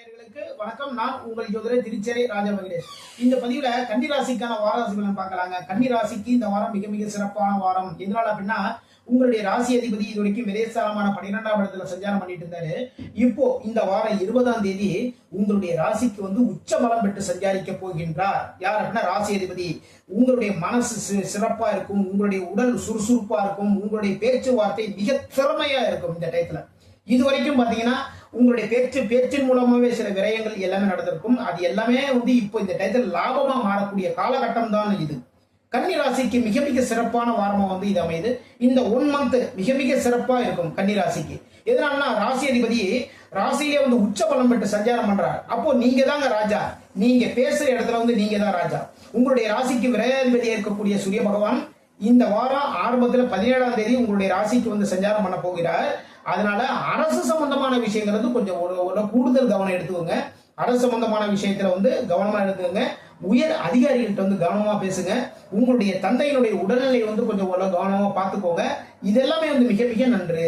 நேர்களுக்கு வணக்கம். நான் உங்கள் ஜோதிடர் திருச்சேரி ராஜா மகேஷ் இந்த பதிவுல கன்னிராசிக்கான வாராசி பலன் பார்க்கலாங்க. கன்னிராசிக்கு இந்த வாரம் மிக மிக சிறப்பான வாரம். எதனால அப்படின்னா உங்களுடைய ராசி அதிபதி இது வரைக்கும் விதேசாலமான பன்னிரெண்டாம் இடத்துல சஞ்சாரம் பண்ணிட்டு இருந்தாரு. இப்போ இந்த வாரம் இருபதாம் தேதி உங்களுடைய ராசிக்கு வந்து உச்ச பலம் பெற்று சஞ்சாரிக்க போகின்றார். யார் அப்படின்னா ராசி அதிபதி. உங்களுடைய மனசு சிறப்பா இருக்கும். உங்களுடைய உடல் சுறுசுறுப்பா இருக்கும். உங்களுடைய பேச்சுவார்த்தை மிக திறமையா இருக்கும் இந்த டயத்துல. இது வரைக்கும் பாத்தீங்கன்னா உங்களுடைய பேச்சு பேச்சின் மூலமாகவே சில விரயங்கள் எல்லாமே நடந்திருக்கும். அது எல்லாமே வந்து இப்போ இந்த டயத்தில் லாபமாக மாறக்கூடிய காலகட்டம் தான் இது. கன்னி ராசிக்கு மிக மிக சிறப்பான வாரமா வந்து இது அமையுது. இந்த ஒன் மந்த் மிக மிக சிறப்பா இருக்கும் கன்னி ராசிக்கு எதனாலனா ராசி அதிபதி ராசியிலே வந்து உச்ச பலம் பெற்று சஞ்சாரம் பண்றார். அப்போ நீங்க தாங்க ராஜா. நீங்க பேசுற இடத்துல வந்து நீங்க தான் ராஜா. உங்களுடைய ராசிக்கு விரையாதிபதியா இருக்கக்கூடிய சூரிய பகவான் இந்த வாரம் ஆரம்பத்துல பதினேழாம் தேதி உங்களுடைய ராசிக்கு வந்து சஞ்சாரம் பண்ண போகிறார். அதனால அரசு சம்பந்தமான விஷயங்கள் வந்து கொஞ்சம் ஒரு ஒரு கூடுதல் கவனம் எடுத்துக்கோங்க. அரசு சம்பந்தமான விஷயத்துல வந்து கவனமா எடுத்துக்கோங்க. உயர் அதிகாரிகள்கிட்ட வந்து கவனமா பேசுங்க. உங்களுடைய தந்தையினுடைய உடல்நிலை வந்து கொஞ்சம் ஓரளவு கவனமா பார்த்துக்கோங்க. இதெல்லாமே வந்து மிக மிக நன்று.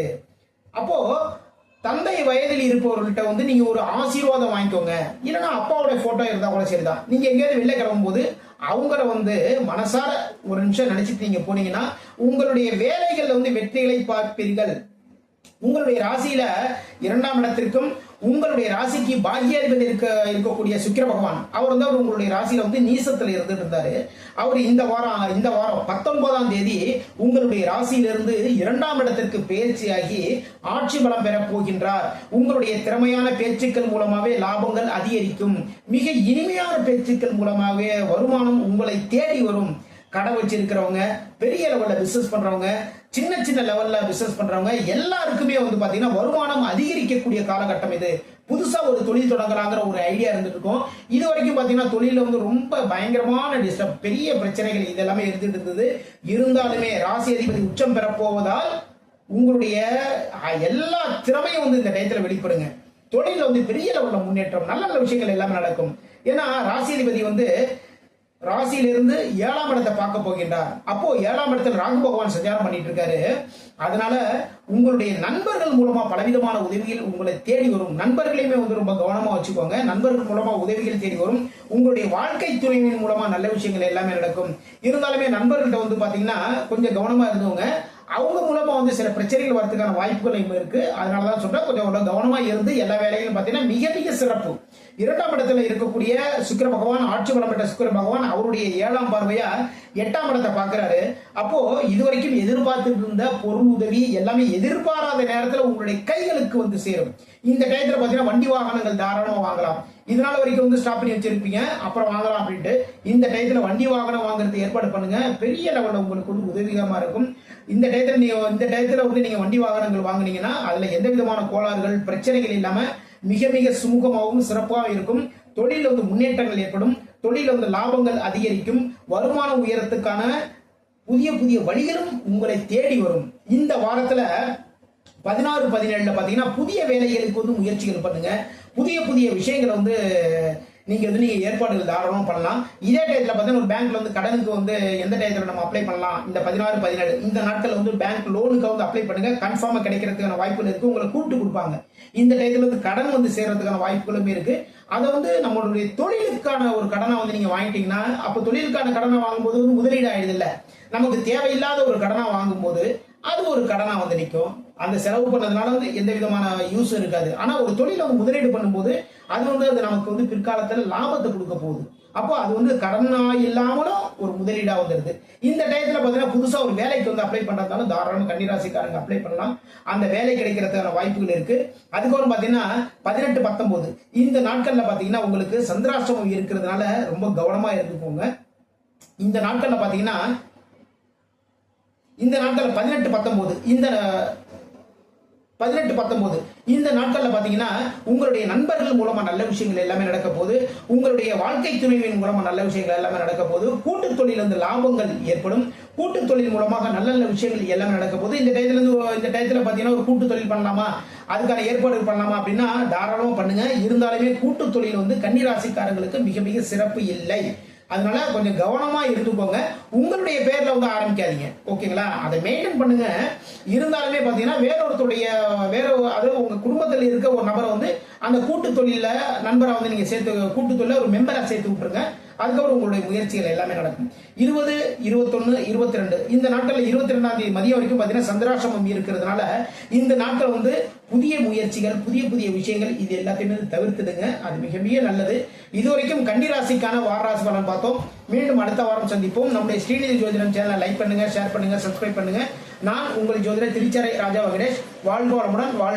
அப்போ தந்தை வயதில் இருப்பவர்கள்ட்ட வந்து நீங்க ஒரு ஆசீர்வாதம் வாங்கிக்கோங்க. இல்லைன்னா அப்பாவோட போட்டோ இருந்தா கூட சரிதான். நீங்க எங்கேயாவது வெளில கிளம்பும்போது அவங்கள வந்து மனசார ஒரு நிமிஷம் நினைச்சிட்டு நீங்க போனீங்கன்னா உங்களுடைய வேலைகள்ல வந்து வெற்றிகளை பார்ப்பீர்கள். உங்களுடைய ராசியில இரண்டாம் இடத்திற்கும் உங்களுடைய ராசிக்கு பாக்கியாதிபதி இருக்க இருக்கக்கூடிய சுக்கிர பகவான் அவர் வந்து அவர் உங்களுடைய ராசியில வந்து நீசத்துல இருந்துட்டு இருந்தாரு. அவர் இந்த வாரம் இந்த வாரம் பத்தொன்பதாம் தேதி உங்களுடைய ராசியிலிருந்து இரண்டாம் இடத்திற்கு பயிற்சியாகி ஆட்சி பலம் பெற போகின்றார். உங்களுடைய திறமையான பேச்சுக்கள் மூலமாவே லாபங்கள் அதிகரிக்கும். மிக இனிமையான பேச்சுக்கள் மூலமாகவே வருமானம் உங்களை தேடி வரும். கடை வச்சிருக்கிறவங்க பெரிய லெவல்ல பிசினஸ் பண்றவங்க சின்ன சின்ன லெவல்ல பிசினஸ் பண்றவங்க எல்லாருக்குமே வந்து பாத்தீங்கன்னா வருமானம் அதிகரிக்கக்கூடிய காலகட்டம் இது. புதுசா ஒரு தொழில் தொடங்கலாங்கிற ஒரு ஐடியா இருந்துட்டு இருக்கும். இது வரைக்கும் பாத்தீங்கன்னா தொழில வந்து ரொம்ப பயங்கரமான டிஸ்டர்ப் பெரிய பிரச்சனைகள் இதெல்லாமே இருந்துட்டு இருந்தது. இருந்தாலுமே ராசி அதிபதி உச்சம் பெறப்போவதால் உங்களுடைய எல்லா திறமையும் வந்து இந்த டயத்துல வெளிப்படுங்க. தொழில வந்து பெரிய லெவல்ல முன்னேற்றம் நல்ல நல்ல விஷயங்கள் எல்லாமே நடக்கும். ஏன்னா ராசி அதிபதி வந்து ராசியிலிருந்து ஏழாம் இடத்தை பார்க்க போகின்றார். அப்போ ஏழாம் இடத்தில் ராகு பகவான் சஞ்சாரம் பண்ணிட்டு இருக்காரு அதனால உங்களுடைய நண்பர்கள் மூலமா பலவிதமான உதவிகள் உங்களை தேடி வரும். நண்பர்களையுமே வந்து ரொம்ப கவனமா வச்சுக்கோங்க. நண்பர்கள் மூலமா உதவிகள் தேடி வரும். உங்களுடைய வாழ்க்கை துறையின் மூலமா நல்ல விஷயங்கள் எல்லாமே நடக்கும். இருந்தாலுமே நண்பர்கள்ட்ட வந்து பாத்தீங்கன்னா கொஞ்சம் கவனமா இருந்தவங்க அவங்க மூலமா வந்து சில பிரச்சனைகள் வரதுக்கான வாய்ப்புகள் இருக்கு. அதனாலதான் சொல்றேன் கொஞ்சம் கவனமா இருந்து எல்லா வேலைகளும் பாத்தீங்கன்னா மிக மிக சிறப்பு. இரண்டாம் இடத்துல இருக்கக்கூடிய சுக்கிர பகவான் ஆட்சி பலம் பெற்ற சுக்கிர பகவான் அவருடைய ஏழாம் பார்வையா எட்டாம் இடத்தை பார்க்கிறாரு. அப்போ இதுவரைக்கும் எதிர்பார்த்துட்டு இருந்த பொருள் உதவி எல்லாமே எதிர்பாராத நேரத்துல உங்களுடைய கைகளுக்கு வந்து சேரும். இந்த டயத்துல பாத்தீங்கன்னா வண்டி வாகனங்கள் தாராளமா வாங்கலாம். இதனால வரைக்கும் வந்து ஸ்டாப் பண்ணி வச்சிருப்பீங்க. அப்புறம் வாங்கலாம் அப்படின்ட்டு. இந்த டயத்துல வண்டி வாகனம் வாங்குறது ஏற்பாடு பண்ணுங்க. பெரிய லெவலில் உங்களுக்கு வந்து உதவிகரமா இருக்கும். இந்த டயத்துல நீங்க இந்த டயத்துல வந்து நீங்க வண்டி வாகனங்கள் வாங்குனீங்கன்னா அதுல எந்த விதமான கோளாறுகள் பிரச்சனைகள் இல்லாம மிக மிக சுமூகமாகவும் சிறப்பாகவும் இருக்கும். தொழிலில் வந்து முன்னேற்றங்கள் ஏற்படும். தொழிலில் வந்து லாபங்கள் அதிகரிக்கும். வருமானம் உயரத்துக்கான புதிய புதிய வழிகளும் உங்களை தேடி வரும். இந்த வாரத்துல பதினாறு பதினேழுல பாத்தீங்கன்னா புதிய வேலைகளுக்கு வந்து முயற்சிகள் பண்ணுங்க. புதிய புதிய விஷயங்களை வந்து நீங்க வந்து நீங்க ஏற்பாடுகள் தாராளமாக பண்ணலாம். இதே டயத்துல பார்த்தீங்கன்னா ஒரு பேங்க்ல வந்து கடனுக்கு வந்து எந்த டயத்துல நம்ம அப்ளை பண்ணலாம்? இந்த பதினாறு பதினேழு. இந்த நாட்கள் வந்து பேங்க் லோனுக்கு வந்து அப்ளை பண்ணுங்க. கன்ஃபார்மாக கிடைக்கிறதுக்கான வாய்ப்புகள் இருக்கு. உங்களை கூப்பிட்டு கொடுப்பாங்க. இந்த டயத்துல வந்து கடன் வந்து சேர்றதுக்கான வாய்ப்புகளுமே இருக்கு. அதை வந்து நம்மளுடைய தொழிலுக்கான ஒரு கடனை வந்து நீங்க வாங்கிட்டீங்கன்னா அப்போ தொழிலுக்கான கடனை வாங்கும்போது வந்து முதலீடு ஆயிடுது இல்லை. நமக்கு தேவையில்லாத ஒரு கடனை வாங்கும்போது அது ஒரு கடனா வந்து நிற்கும் அந்த செலவு பண்ணதுனால வந்து எந்த விதமான யூஸ் இருக்காது. ஆனா ஒரு தொழில வந்து முதலீடு பண்ணும்போது அது வந்து அது நமக்கு வந்து பிற்காலத்துல லாபத்தை கொடுக்க போகுது. அப்போ அது வந்து கடனா இல்லாமலும் ஒரு முதலீடா வந்துருது. இந்த டயத்துல பாத்தீங்கன்னா புதுசா ஒரு வேலைக்கு வந்து அப்ளை பண்றதுனால தாராளம் கன்னிராசிக்காரங்க அப்ளை பண்ணலாம். அந்த வேலை கிடைக்கிறதுக்கான வாய்ப்புகள் இருக்கு. அதுக்கப்புறம் பாத்தீங்கன்னா பதினெட்டு பத்தொன்பது. இந்த நாட்கள்ல பாத்தீங்கன்னா உங்களுக்கு சந்திராஷ்டமம் இருக்கிறதுனால ரொம்ப கவனமா இருந்துக்கோங்க. இந்த நாட்கள்ல பாத்தீங்கன்னா இந்த நாட்களில் பதினெட்டு பத்தொம்போது இந்த பதினெட்டு பத்தொம்போது இந்த நாட்களில் பார்த்தீங்கன்னா உங்களுடைய நண்பர்கள் மூலமாக நல்ல விஷயங்கள் எல்லாமே நடக்க போது உங்களுடைய வாழ்க்கை துணைவின் மூலமாக நல்ல விஷயங்கள் எல்லாமே நடக்க போது கூட்டு தொழில் வந்து லாபங்கள் ஏற்படும். கூட்டு தொழில் மூலமாக நல்ல நல்ல விஷயங்கள் எல்லாமே நடக்க போது இந்த டயத்துல இந்த டயத்துல பார்த்தீங்கன்னா ஒரு கூட்டு தொழில் பண்ணலாமா? அதுக்கான ஏற்பாடு பண்ணலாமா அப்படின்னா தாராளமாக பண்ணுங்க. இருந்தாலுமே கூட்டு தொழில் வந்து கன்னிராசிக்காரங்களுக்கு மிக மிக சிறப்பு இல்லை. அதனால கொஞ்சம் கவனமா இருந்துக்கோங்க. உங்களுடைய பேர்ல வந்து ஆரம்பிக்காதீங்க. ஓகேங்களா? அதை மெயின்டைன் பண்ணுங்க. இருந்தாலுமே பாத்தீங்கன்னா வேறொருத்தருடைய வேற அதாவது உங்க குடும்பத்தில் இருக்க ஒரு நபரை வந்து அந்த கூட்டு தொழில நண்பரை வந்து நீங்க சேர்த்து கூட்டு தொழில ஒரு மெம்பராக சேர்த்து விட்டுருங்க. அதுக்கப்புறம் உங்களுடைய முயற்சிகள் எல்லாமே நடக்கும். இருபது இருபத்தொன்னு இருபத்தி ரெண்டு இந்த நாட்கள்ல இருபத்தி ரெண்டாம் தேதி மதியம் வரைக்கும் பார்த்தீங்கன்னா சந்திராசிரமம் இருக்கிறதுனால இந்த நாட்கள் வந்து புதிய முயற்சிகள் புதிய புதிய விஷயங்கள் இது எல்லாத்தையுமே தவிர்த்துடுங்க. அது மிக மிக நல்லது. இதுவரைக்கும் கன்னிராசிக்கான வாரராசி பலன் பார்த்தோம். மீண்டும் அடுத்த வாரம் சந்திப்போம். நம்முடைய ஸ்ரீநிதி ஜோதிடம் சேனலை லைக் பண்ணுங்க ஷேர் பண்ணுங்க சப்ஸ்கிரைப் பண்ணுங்க. நான் உங்கள் ஜோதிடர் திருச்சரை ராஜா வெங்கடேஷ் வாழ்க வளமுடன் வாழ்